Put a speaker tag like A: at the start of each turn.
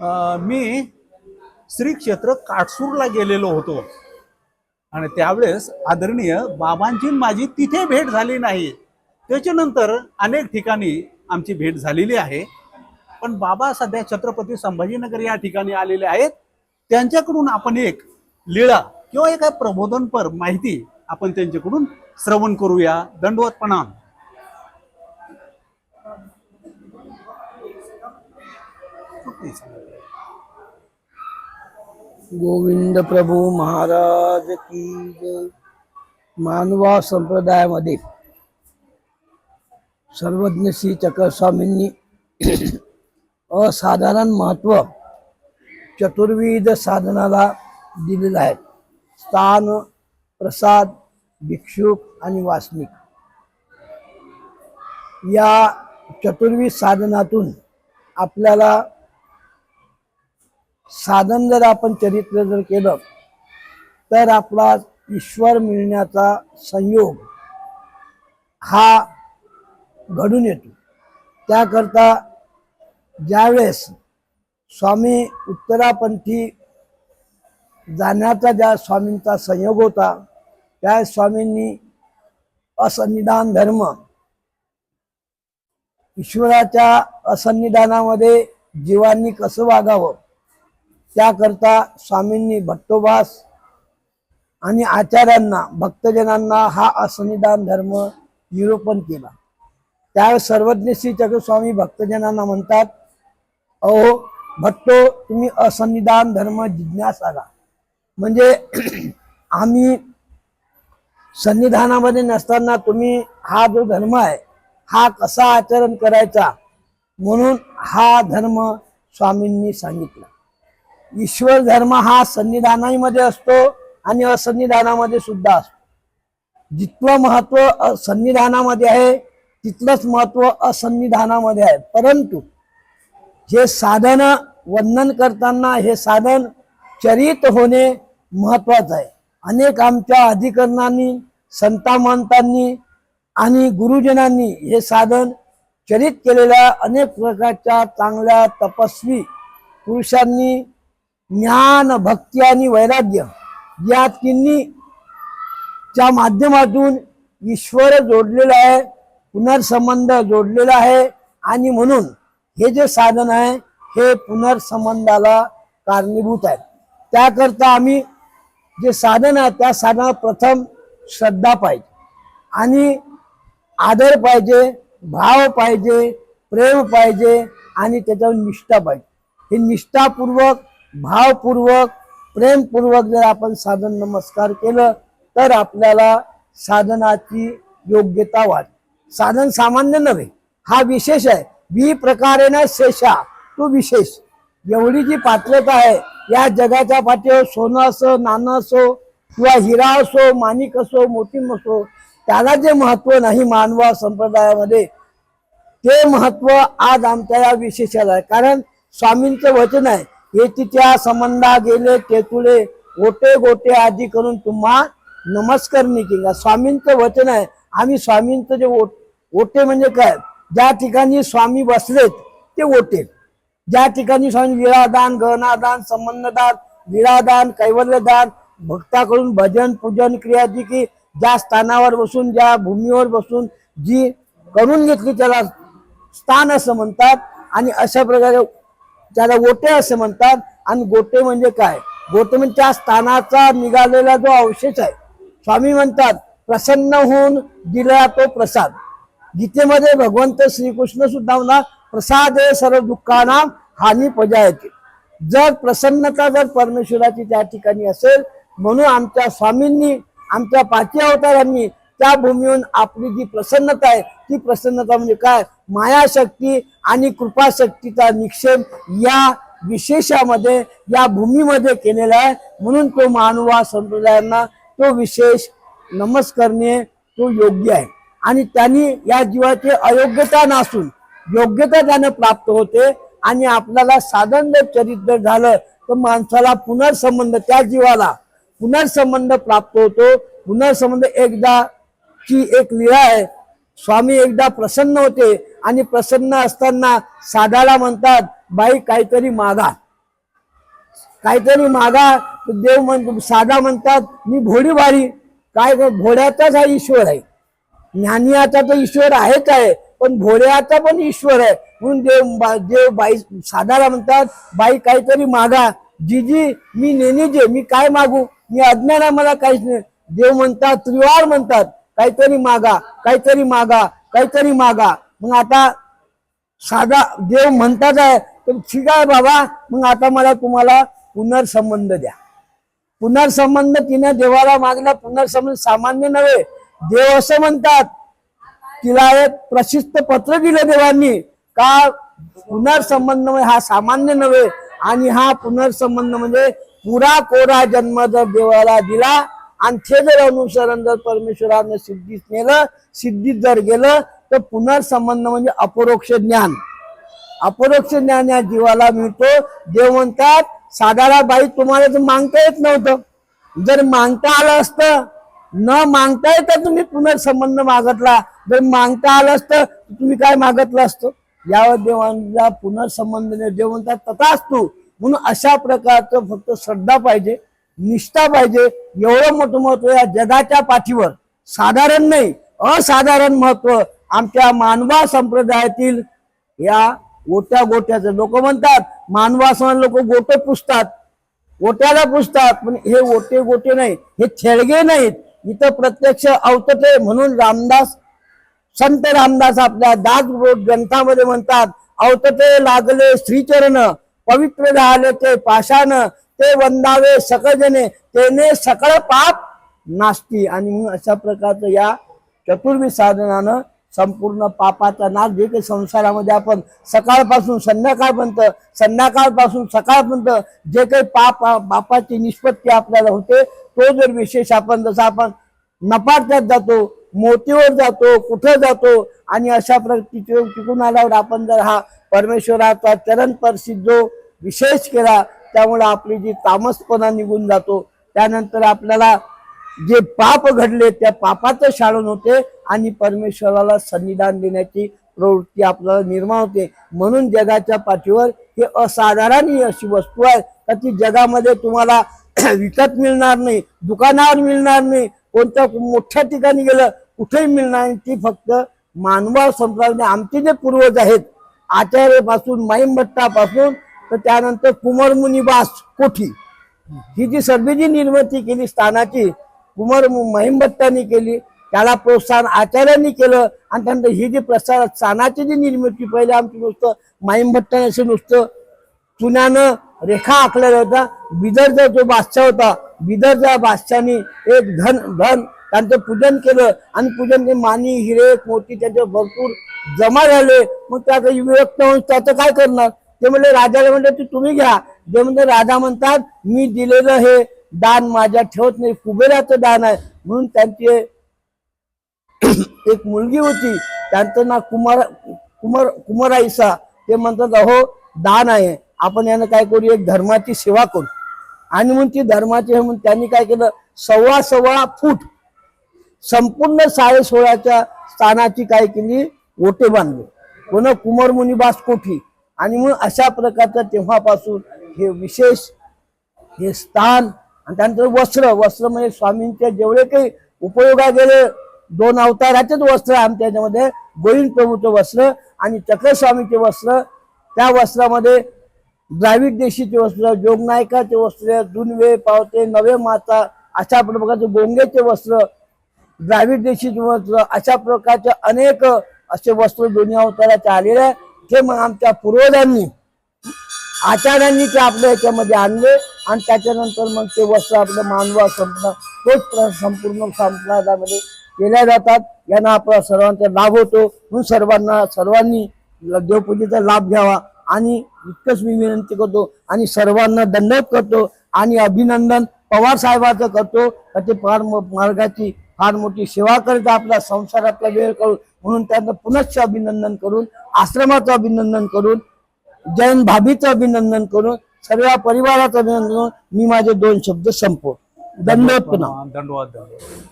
A: मी श्री क्षेत्र काटसूरला गेलेलो होतो. आणि त्यावेळेस आदरणीय बाबांची माझी तिथे भेट झाली नाही. त्याच्यानंतर अनेक ठिकाणी आमची भेट झालेली आहे. पण बाबा सध्या छत्रपती संभाजीनगर या ठिकाणी आलेले आहेत. त्यांच्याकडून आपण एक लीळा किंवा एक प्रबोधनपर माहिती आपण त्यांच्याकडून श्रवण करूया. दंडवत प्रणाम.
B: गोविंद प्रभू महाराज की जय. मानवा संप्रदायामध्ये सर्वज्ञ श्री चक्रस्वामींनी असाधारण महत्त्व चतुर्विध साधनाला दिलेलं आहे. स्थान प्रसाद भिक्षुक आणि वासनिक. या चतुर्विध साधनातून आपल्याला साधन जर आपण चरित्र जर केलं तर आपला ईश्वर मिळण्याचा संयोग हा घडून येतो. त्याकरता ज्यावेळेस स्वामी उत्तरापंथी जाण्याचा ज्या स्वामींचा संयोग होता त्या स्वामींनी असंनिधान धर्म ईश्वराच्या असंनिधानामध्ये जीवांनी कसं वागावं त्याकरता स्वामींनी भट्टोबास आणि आचार्यांना भक्तजनांना हा असनिदान धर्म निरूपण केला. त्यावेळेस सर्वज्ञ श्री चक्रस्वामी भक्तजनांना म्हणतात अहो भट्टो तुम्ही असन्निधान धर्म जिज्ञासाला. म्हणजे आम्ही संनिधानामध्ये नसताना तुम्ही हा जो धर्म आहे हा कसा आचरण करायचा म्हणून हा धर्म स्वामींनी सांगितला. ईश्वर धर्म हा सन्निधानामध्ये असतो आणि असन्निधानामध्ये सुद्धा असतो. जितकं महत्त्व अ- सन्निधानामध्ये आहे तितलंच महत्त्व असन्निधानामध्ये आहे. परंतु हे साधन वर्णन करताना हे साधन चरित होणे महत्वाचं आहे. अनेक आमच्या अधिकरणांनी संता महंतांनी आणि गुरुजनांनी हे साधन चरित केलेल्या अनेक प्रकारच्या चांगल्या तपस्वी पुरुषांनी ज्ञान भक्ती आणि वैराग्य या तिन्ही च्या माध्यमातून ईश्वर जोडलेला आहे पुनर्संबंध जोडलेला आहे आणि म्हणून हे जे साधन आहे हे पुनर्संबंधाला कारणीभूत आहे. त्याकरता आम्ही जे साधन आहे त्या साधना प्रथम श्रद्धा पाहिजे आणि आदर पाहिजे भाव पाहिजे प्रेम पाहिजे आणि त्याच्यावर निष्ठा पाहिजे. हे निष्ठापूर्वक भावपूर्वक प्रेमपूर्वक जर आपण साधन नमस्कार केलं तर आपल्याला साधनाची योग्यता वाढ साधन सामान्य नव्हे हा विशेष आहे. बी प्रकारे ना शेषा तो विशेष. एवढी जी पात्रता आहे या जगाच्या पाठीवर सोनं असो नाणं असो किंवा हिरा असो माणिक असो मोतीम असो त्याला जे महत्त्व नाही मानवा संप्रदायामध्ये ते महत्त्व आज आमच्या या विशेषाला आहे. कारण स्वामींचं वचन आहे येतीच्या तिच्या संबंधा गेले तेतुळे गोटे गोटे आदी करून तुम्हा नमस्कार केला. स्वामींचं वचन आहे. आम्ही स्वामींचं जे ओट ओटे म्हणजे काय? ज्या ठिकाणी स्वामी बसलेत ते ओटे. ज्या ठिकाणी स्वामी विरादान गहनादान संबंधदान विरादान कैवल्यदान भक्ताकडून भजन पूजन क्रिया जी की ज्या स्थानावर बसून ज्या भूमीवर बसून जी करून घेतली त्याला स्थान असं म्हणतात. आणि अशा प्रकारे त्याला गोटे असे म्हणतात आणि गोटे म्हणजे काय? गोटे म्हणजे त्या स्थानाचा निघालेला जो अवशेष आहे. स्वामी म्हणतात प्रसन्न होऊन दिला तो प्रसाद. गीतेमध्ये भगवंत श्रीकृष्ण सुद्धा म्हणा प्रसाद हे सर्व दुःखाना हानी पजायची जर प्रसन्नता जर परमेश्वराची त्या ठिकाणी असेल म्हणून आमच्या स्वामींनी आमच्या पाचवी अवतारांनी त्या भूमीहून आपली जी प्रसन्नता आहे ती प्रसन्नता म्हणजे काय? मायाशक्ती आणि कृपाशक्तीचा निक्षेप या विशेषामध्ये या भूमीमध्ये केलेला आहे. म्हणून तो मानवा संप्रदायांना तो विशेष नमस्कारणे तो योग्य आहे. आणि त्यांनी या जीवाची अयोग्यता नसून योग्यता त्याने प्राप्त होते आणि आपल्याला साधन जर चरित्र झालं तर माणसाला पुनर्संबंध त्या जीवाला पुनर्संबंध प्राप्त होतो. पुनर्संबंध एकदा ची एक लीळा आहे. स्वामी एकदा प्रसन्न होते. आणि प्रसन्न असताना साधाला म्हणतात बाई काहीतरी मागा. काहीतरी मागा. देव म्हण साधा म्हणतात मी भोडी भारी काय भोड्याचाच हा ईश्वर आहे. ज्ञानियाचा तर ईश्वर आहेच आहे पण भोड्याचा पण ईश्वर आहे. म्हणून देव बा- देव बाई साधाला म्हणतात बाई काहीतरी मागा. जीजी मी नेनेजे मी काय मागू? मी अज्ञान आहे मला काहीच नाही. देव म्हणतात त्रिवार म्हणतात काहीतरी मागा काहीतरी मागा काहीतरी मागा. मग आता साधा देव म्हणतात आहे तर ठीक आहे बाबा. मग आता मला तुम्हाला पुनर्संबंध द्या. पुनर्संबंध तिने देवाला मागला पुनर्संबंध सामान्य नव्हे. देव असं म्हणतात तिला एक प्रशिस्त पत्र दिलं देवांनी. का पुनर्संबंध म्हणजे हा सामान्य नव्हे आणि हा पुनर्संबंध म्हणजे पुरा कोरा जन्म जर देवाला दिला आणि ते जर अनुसरण जर परमेश्वरानं सिद्धीत नेलं सिद्धीत जर गेलं तर पुनर्संबंध म्हणजे अपरोक्ष ज्ञान. अपरोक्ष ज्ञान या जीवाला मिळतो. देव म्हणतात साधारण बाई तुम्हाला तर मागता येत नव्हतं. जर मागता आलं असतं न मागता येतं तुम्ही पुनर्संबंध मागतला. जर मागता आलं असतं तुम्ही काय मागतलं असतं? यावर देवांना पुनर्संबंध देव म्हणतात तथाच तू म्हणून अशा प्रकारचं फक्त श्रद्धा पाहिजे. निष्ठा पाहिजे. एवढं मोठं महत्त्व या जगाच्या पाठीवर. साधारण नाही असाधारण महत्त्व आमच्या मानवा संप्रदायातील या गोट्या गोट्याचं. लोक म्हणतात मानवासमान लोक गोटे पुसतात. गोट्याला पुसतात पण हे गोटे गोटे नाही हे थेळगे नाहीत. इथं प्रत्यक्ष अवतटे म्हणून रामदास संत रामदास आपल्या दास ग्रंथामध्ये म्हणतात अवतटे लागले श्रीचरण पवित्र झाले ते पाषाण ते वंदावे सकळजने तेने सकळ पाप नास्ती. आणि मग अशा प्रकारचं या चतुर्वी साधनानं संपूर्ण पापाचा नाश जे काही संसारामध्ये आपण सकाळपासून संध्याकाळपर्यंत संध्याकाळपासून सकाळपर्यंत जे काही पाप पापाची निष्पत्ती आपल्याला होते तो जर विशेष आपण जसं आपण नपाट्यात जातो मोतीवर जातो कुठं जातो आणि अशा प्रकारची टिकून आल्यावर आपण जर हा परमेश्वराचा चरण परसिद्ध जो विशेष केला त्यामुळे आपली जी तामसपणा निघून जातो. त्यानंतर आपल्याला जे पाप घडले त्या पापाचं शाळण होते आणि परमेश्वराला सन्निधान देण्याची प्रवृत्ती आपल्याला निर्माण होते. म्हणून जगाच्या पाठीवर हे असाधारण ही अशी वस्तू आहे. का ती जगामध्ये तुम्हाला विकत मिळणार नाही दुकानावर मिळणार नाही कोणत्या मोठ्या ठिकाणी गेलं कुठेही मिळणार नाही. ती फक्त मानवा संप्रदाय आमचे जे पूर्वज आहेत आचार्यपासून माईमभट्टापासून तर त्यानंतर कुमारमुनिबास कोठी. ही जी सर्व जी निर्मिती केली स्थानाची कुमार महिमभट्टांनी केली त्याला प्रोत्साहन आचार्यांनी केलं आणि त्यानंतर ही जी प्रसार स्थानाची जी निर्मिती पहिले आमची नुसतं माहिमभट्टाने असं नुसतं चुन्यानं रेखा आखलेला होता बिदरचा जो बादशाह होता बिदरच्या बादशाने एक धन धन त्यांचं पूजन केलं आणि पूजन ते मानी हिरे मोती त्याचे भरपूर जमा झाले. मग त्याचं विरक्त होऊन त्याचं काय करणार? ते म्हणले राजाला म्हणले तू तुम्ही घ्या. जे म्हणजे राजा म्हणतात मी दिलेलं हे दान माझ्या ठेवत नाही कुबेराचं दान आहे. म्हणून त्यांची एक मुलगी होती त्यांचं नाव कुमार कुमार कुमाराईसा ते म्हणतात अहो दान आहे. आपण यानं काय करू? एक धर्माची सेवा करू. आणि म्हणून ती धर्माची हे म्हणून त्यांनी काय केलं? सव्वा सव्वा फूट संपूर्ण साडे सोळाच्या स्थानाची काय केली? ओटे बांधले. कोण कुमार मुनिबास कोठी. आणि म्हणून अशा प्रकारचं तेव्हापासून हे विशेष हे स्थान आणि त्यानंतर वस्त्र वस्त्र म्हणजे स्वामींच्या जेवढे काही उपयोगा गेले दोन अवताराचेच वस्त्र आमच्या याच्यामध्ये. गोविंद प्रभूचं वस्त्र आणि चक्रस्वामीचे वस्त्र. त्या वस्त्रामध्ये द्राविड देशीचे वस्त्र जोगनायकाचे वस्त्र दुनवे पावते नवे माता अशा प्रकारचे गोंगेचे वस्त्र द्राविड देशीचे वस्त्र अशा प्रकारचे अनेक असे वस्त्र दोन्ही अवताराचे आलेले आहे. ते मग आमच्या पूर्वजांनी आचार्यांनी ते आपल्या याच्यामध्ये आणले आणि त्याच्यानंतर मग ते वस्त्र आपलं मानवा संपूर्ण तोच प्र- संपूर्ण संप्रदायामध्ये केल्या जातात. यांना आपला सर्वांचा लाभ होतो. म्हणून सर्वांना सर्वांनी देवपूजेचा लाभ घ्यावा आणि इतकंच मी विनंती करतो आणि सर्वांना दंडक करतो आणि अभिनंदन पवार साहेबाचं करतो. का ते फार म- मार्गाची फार मोठी सेवा करत आपल्या संसारातला वेळ करून म्हणून त्यांचं पुनश्च अभिनंदन करून आश्रमाचं अभिनंदन करून जैन भाभीचं अभिनंदन करून सर्व परिवाराचं अभिनंदन करून मी माझे दोन शब्द संपव दंड पुन्हा.
A: दंडवाद दंडवाद